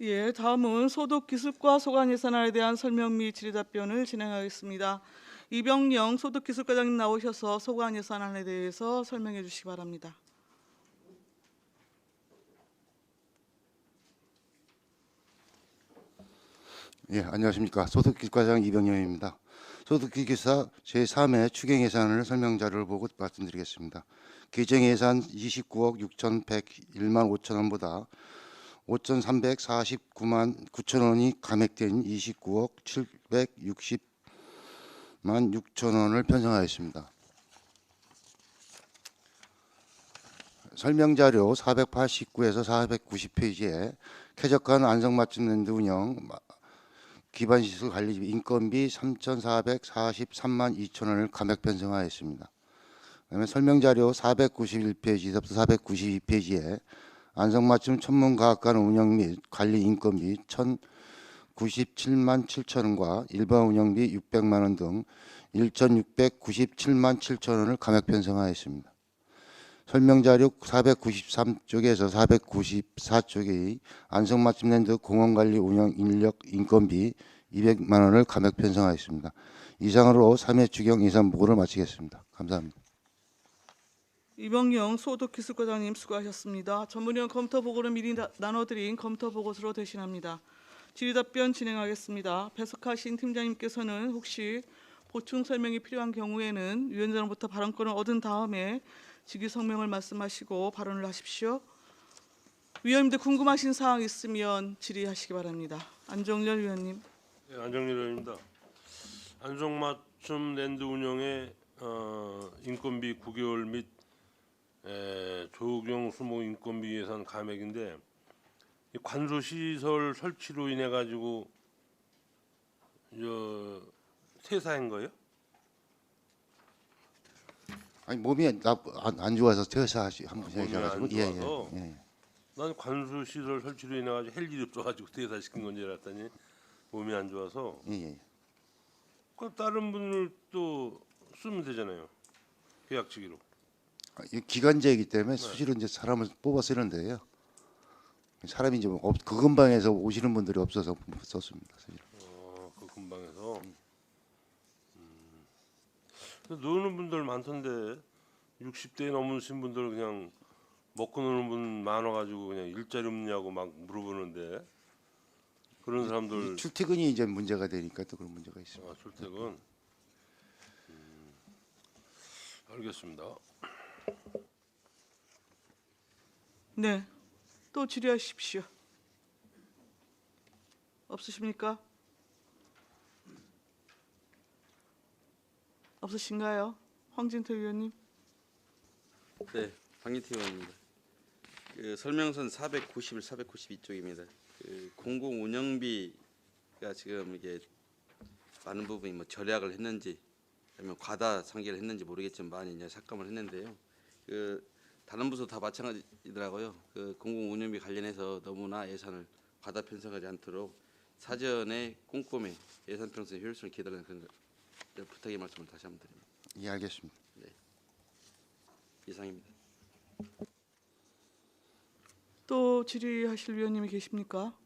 예, 다음은 소득 기술과 소관 예산안에 대한 설명 및 질의 답변을 진행하겠습니다. 이병영 소득 기술과장님 나오셔서 소관 예산안에 대해서 설명해 주시기 바랍니다. 예, 안녕하십니까. 소득기과장 이병영입니다. 소득기기사 제3회 추경 예산을 설명 자료를 보고 말씀드리겠습니다. 개정 예산 29억 6,101만 5천 원보다 5,349만 9천 원이 감액된 29억 760만 6천 원을 편성하였습니다. 설명 자료 489에서 490페이지에 쾌적한 안성맞춤 랜드 운영 기반시설 관리 인건비 3,443만 2천 원을 감액 편성하였습니다. 그다음에 설명 자료 491페이지부터 492페이지에 안성맞춤 천문과학관 운영 및 관리 인건비 1,097만 7천 원과 일반 운영비 600만 원 등 1,697만 7천 원을 감액 편성하였습니다. 설명 자료 493쪽에서 494쪽의 안성맞춤랜드 공원관리 운영 인력 인건비 200만 원을 감액 편성하였습니다. 이상으로 3회 추경 예산 보고를 마치겠습니다. 감사합니다. 이병영 소득 기술과장님 수고하셨습니다. 전문위원 검토 보고를 미리 나- 나눠드린 검토 보고서로 대신합니다. 질의 답변 진행하겠습니다. 배석하신 팀장님께서는 혹시 보충 설명이 필요한 경우에는 위원장으로부터 발언권을 얻은 다음에 직위 성명을 말씀하시고 발언을 하십시오. 위원님들 궁금하신 사항 있으면 질의하시기 바랍니다. 안정열 위원님. 네, 안정일 의원입니다. 안성맞춤 랜드 운영의 어, 인건비 9개월 및 에, 조경 수목 인건비 예산 감액인데 이 관소 시설 설치로 인해 가지고 저 퇴사한 거예요? 아니 몸이 나, 안, 안 좋아서 퇴사하시 한번 몸이 하셔가지고 안 좋아서? 예, 예. 난 관소 시설 설치로 인해 가지고 할 일이 없어가지고 퇴사 시킨 건줄 알았더니 몸이 안 좋아서 예, 예. 그럼 다른 분을 또 쓰면 되잖아요. 계약직으로. 아, 이 기간제이기 때문에 수시로 이제 사람을 뽑아 쓰는데요. 사람이 이제 없, 그 근방에서 오시는 분들이 없어서 썼습니다. 수시로. 어, 그 근방에서. 음. 노는 분들 많던데 60대 넘으신 분들 그냥 먹고 노는 분 많아가지고 그냥 일자리 없냐고 막 물어보는데 그런 사람들 이 출퇴근이 이제 문제가 되니까 또 그런 문제가 있습니다. 아, 출퇴근. 음, 알겠습니다. 네. 또 질의하십시오. 없으십니까? 없으신가요? 황진태 위원님. 네, 박민태 의원입니다. 그 설명선 491, 492쪽입니다. 그 공공 운영비가 지금 이게 많은 부분이 뭐 절약을 했는지 아니면 과다 상계를 했는지 모르겠지만 많이 이제 삭감을 했는데요. 그 다른 부서 다 마찬가지더라고요. 그 공공 운영비 관련해서 너무나 예산을 과다 편성하지 않도록 사전에 꼼꼼히 예산 편성 효율성을 기다리는 그런 거- 부탁의 말씀을 다시 한번 드립니다. 예, 알겠습니다. 이상입니다. 또 질의하실 위원님이 계십니까?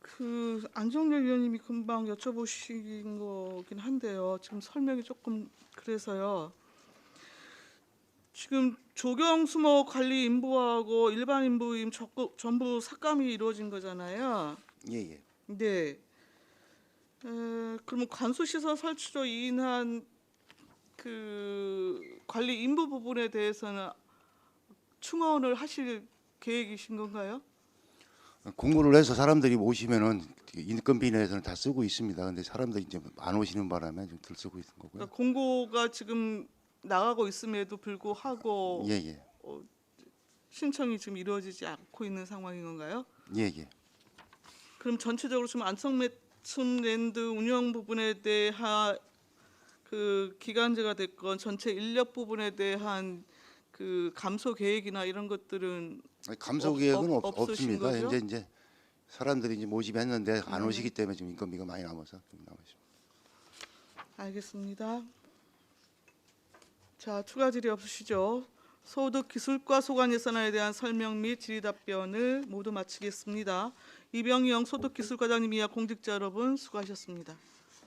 그 안정열 위원님이 금방 여쭤보신 거긴 한데요. 지금 설명이 조금 그래서요. 지금 조경 수목 관리 인부하고 일반 인부임 적극- 전부 삭감이 이루어진 거잖아요. 예, 예. 네. 에, 그러면 관수시설 설치로 인한 그 관리 인부 부분에 대해서는 충원을 하실 계획이신 건가요? 공고를 해서 사람들이 오시면은 인건비 내에서는 다 쓰고 있습니다. 근데 사람들이 이제 안 오시는 바람에 좀 덜 쓰고 있는 거고요. 그러니까 공고가 지금 나가고 있음에도 불구하고 예, 예. 신청이 지금 이루어지지 않고 있는 상황인 건가요? 예, 예. 그럼 전체적으로 지금 안성매춘랜드 운영 부분에 대한 그 기간제가 됐건 전체 인력 부분에 대한 그 감소 계획이나 이런 것들은 아니, 감소 없- 계획은 없- 없, 없습니다. 거죠? 현재 이제 사람들이 이제 모집했는데 안 네. 오시기 때문에 지금 인건비가 많이 남아서 좀 남아 있습니다. 알겠습니다. 자 추가 질의 없으시죠? 소득 기술과 소관 예산안에 대한 설명 및 질의 답변을 모두 마치겠습니다. 이병영 소득 기술과장님 이하 공직자 여러분 수고하셨습니다.